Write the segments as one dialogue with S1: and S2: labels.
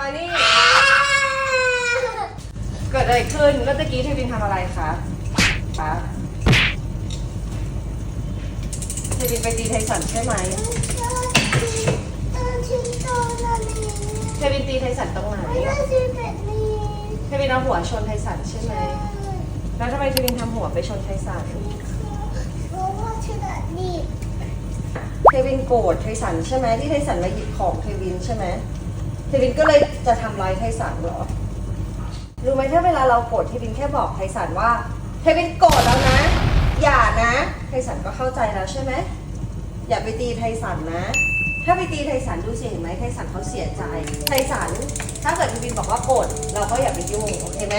S1: มานี่ เกิดอะไรขึ้น แล้วตะกี้เทวินทำอะไรคะคะเทวินไปตีไทสันใช่ไหม
S2: เท
S1: วินตีไทสันตรงไหน
S2: ไม่ได้ชิ้นแบบนี้
S1: เทวินเอาหัวชนไทสันใช่ไหม แล้วทำไมเทวินทำหัวไปชนไทสัน
S2: เพราะว่า
S1: เทวินโกรธไทสันใช่ไหมที่ไทสันมาหยิบของเทวินใช่ไหม ทวินก็เลยจะทำร้ายไทสันเหรอ รู้ไหมถ้าเวลาเราโกรธเทวินแค่บอกไทสันว่าเทวินโกรธแล้วนะ อย่านะไทสันก็เข้าใจแล้วใช่ไหมอย่าไปตีไทสันนะ ถ้าไปตีไทสันดูสิเห็นไหมไทสันเขาเสียใจไทสันถ้าเกิดเทวินบอกว่าโกรธเราก็อย่าไปยุ่งโอเคไหม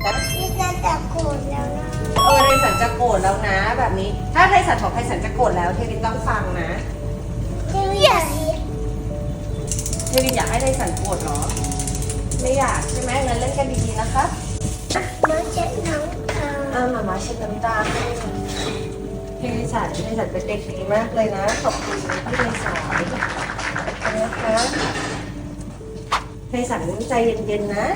S1: แต่
S2: นี่จะจับโกนแล้วนะ
S1: เออไทสันจะโกรธแล้วนะ แบบนี้ ถ้าไทสันบอกไทสันจะโกรธแล้วเทวินต้องฟังนะ ให้ไทสันโกรธเหรอ ไม่อยากใช่ไหมงั้นเล่นกันดีๆนะครับ
S2: มาเช็ดน้ำตา
S1: อ่ามามาเช็ดน้ำตาให้เทวิสันเทวิสันเป็นเด็กดีมากเลยนะ ขอบคุณที่เทวิสันนะคะเทสันใจเย็นๆนะ